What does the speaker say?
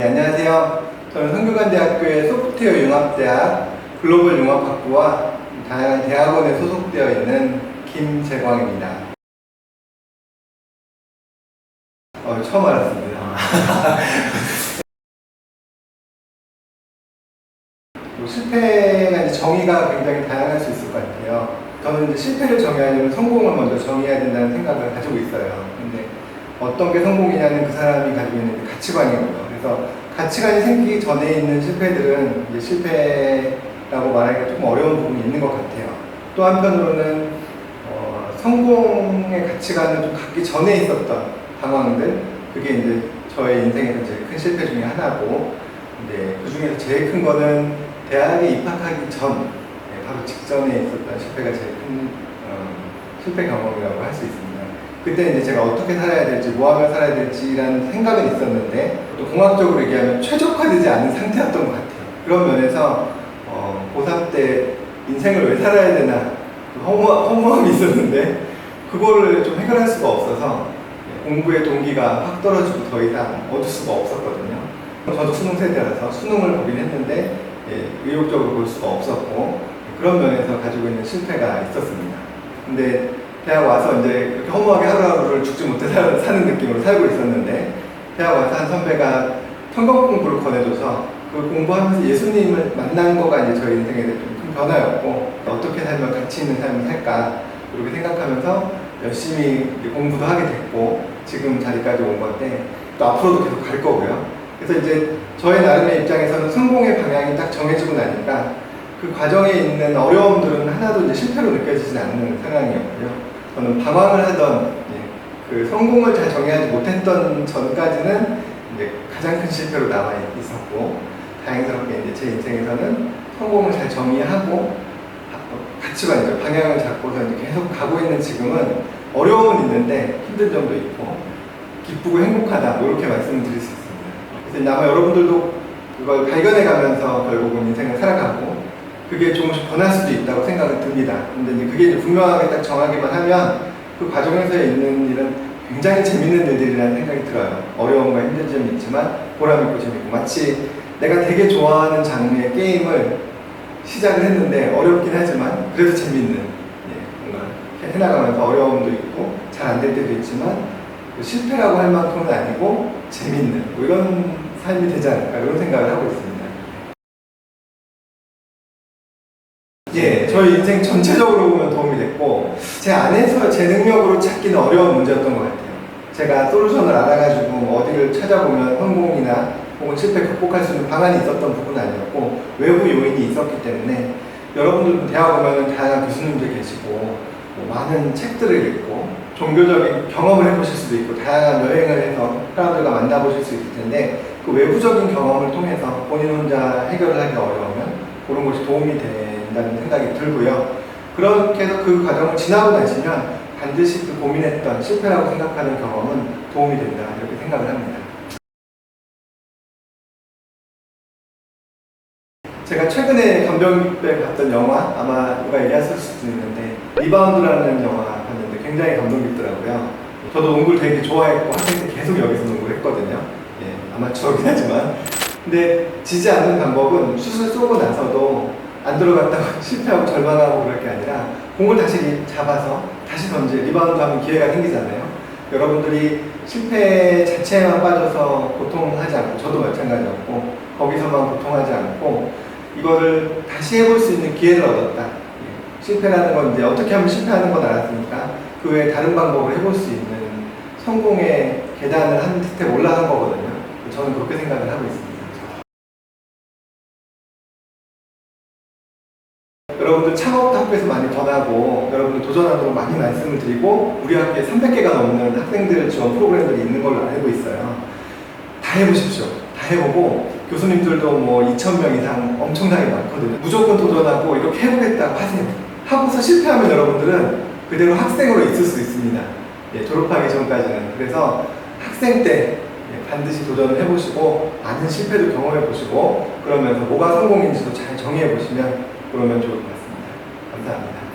네, 안녕하세요. 저는 성균관대학교의 소프트웨어 융합대학 글로벌 융합학부와 다양한 대학원에 소속되어 있는 김재광입니다. 어, 처음 알았습니다. 뭐 실패가 이제 정의가 굉장히 다양할 수 있을 것 같아요. 저는 이제 실패를 정의하려면 성공을 먼저 정의해야 된다는 생각을 가지고 있어요. 근데 어떤 게 성공이냐는 그 사람이 가지고 있는 가치관이고요. 그래서 가치관이 생기기 전에 있는 실패들은 이제 실패라고 말하기가 좀 어려운 부분이 있는 것 같아요. 또 한편으로는 어, 성공의 가치관을 좀 갖기 전에 있었던 상황들, 그게 이제 저의 인생에서 제일 큰 실패 중에 하나고, 이제 그 중에서 제일 큰 거는 대학에 입학하기 전, 네, 바로 직전에 있었던 실패가 제일 큰 어, 실패 경험이라고 할 수 있습니다. 그때 이제 제가 어떻게 살아야 될지, 뭐 하며 살아야 될지라는 생각은 있었는데, 또 공학적으로 얘기하면 최적화되지 않은 상태였던 것 같아요. 그런 면에서, 어, 고3 때 인생을 왜 살아야 되나, 그 허무, 허무함이 있었는데, 그거를 좀 해결할 수가 없어서, 공부의 동기가 확 떨어지고 더 이상 얻을 수가 없었거든요. 저도 수능 세대라서 수능을 보긴 했는데, 예, 의욕적으로 볼 수가 없었고, 그런 면에서 가지고 있는 실패가 있었습니다. 근데 대학 와서 이제 이렇게 허무하게 하루하루를 죽지 못해 사- 사는 느낌으로 살고 있었는데 대학 와서 한 선배가 성경 공부를 권해줘서 그 공부하면서 예수님을 만난 거가 이제 저희 인생에 좀큰 변화였고 어떻게 살면 가치 있는 삶을 살까 이렇게 생각하면서 열심히 공부도 하게 됐고 지금 자리까지 온 건데 또 앞으로도 계속 갈 거고요. 그래서 이제 저의 나름의 입장에서는 성공의 방향이 딱 정해지고 나니까 그 과정에 있는 어려움들은 하나도 이제 실패로 느껴지진 않는 상황이었고요. 저는 방황을 하던 예, 그 성공을 잘 정의하지 못했던 전까지는 이제 가장 큰 실패로 남아 있었고 다행스럽게 이제 제 인생에서는 성공을 잘 정의하고 가- 가치관이죠 방향을 잡고서 이제 계속 가고 있는 지금은 어려움은 있는데 힘든 점도 있고 기쁘고 행복하다 이렇게 말씀을 드릴 수 있습니다. 그래서 이제 아마 여러분들도 그걸 발견해 가면서 결국은 인생을 살아가고 그게 조금씩 변할 수도 있다고 생각이 듭니다. 근데 이제 그게 이제 분명하게 딱 정하기만 하면 그 과정에서 있는 일은 굉장히 재밌는 일들이라는 생각이 들어요. 어려움과 힘든 점이 있지만 보람있고 재밌고 마치 내가 되게 좋아하는 장르의 게임을 시작을 했는데 어렵긴 하지만 그래도 재밌는 예, 뭔가 해나가면서 어려움도 있고 잘 안 될 때도 있지만 그 실패라고 할 만큼은 아니고 재밌는 뭐 이런 삶이 되지 않을까 이런 생각을 하고 있습니다. 저희 인생 전체적으로 보면 도움이 됐고 제 안에서 제 능력으로 찾기는 어려운 문제였던 것 같아요. 제가 솔루션을 알아가지고 뭐 어디를 찾아보면 성공이나 혹은 실패 극복할 수 있는 방안이 있었던 부분은 아니었고 외부 요인이 있었기 때문에 여러분들도 대학 오면 다양한 교수님들 계시고 뭐 많은 책들을 읽고 종교적인 경험을 해보실 수도 있고 다양한 여행을 해서 사람들과 만나보실 수 있을 텐데 그 외부적인 경험을 통해서 본인 혼자 해결을 하기 어려우면 그런 것이 도움이 된다는 생각이 들고요. 그렇게 해서 그 과정을 지나고 나시면 반드시 그 고민했던 실패라고 생각하는 경험은 도움이 된다 이렇게 생각을 합니다. 제가 최근에 깊게 봤던 영화 아마 누가 얘기했을 수도 있는데 리바운드라는 영화 봤는데 굉장히 감동 깊더라고요. 저도 농구를 되게 좋아했고 학생 때 계속 여기서 농구를 했거든요. 예, 아마추어긴 하지만 근데 지지 않는 방법은 슛을 쏘고 나서도 안 들어갔다고 실패하고 절망하고 그럴 게 아니라 공을 다시 잡아서 다시 던지 리바운드 하면 기회가 생기잖아요. 여러분들이 실패 자체에만 빠져서 고통하지 않고 저도 마찬가지였고 거기서만 고통하지 않고 이거를 다시 해볼 수 있는 기회를 얻었다. 예. 실패라는 건 이제 어떻게 하면 실패하는 건 알았으니까 그 외에 다른 방법을 해볼 수 있는 성공의 계단을 한 스텝 올라간 거거든요. 저는 그렇게 생각을 하고 있습니다. 여러분들 창업 학교에서 많이 전하고 여러분들 도전하도록 많이 말씀을 드리고 우리 학교에 300개가 넘는 학생들 지원 프로그램들이 있는 걸로 알고 있어요. 다 해보십시오. 다 해보고 교수님들도 뭐 2,000명 이상 엄청나게 많거든요. 무조건 도전하고 이렇게 해보겠다고 하세요. 하고서 실패하면 여러분들은 그대로 학생으로 있을 수 있습니다. 예, 졸업하기 전까지는. 그래서 학생 때 예, 반드시 도전을 해보시고 많은 실패도 경험해보시고 그러면서 뭐가 성공인지도 잘 정의해보시면 그러면 좋을 것 같습니다. 감사합니다.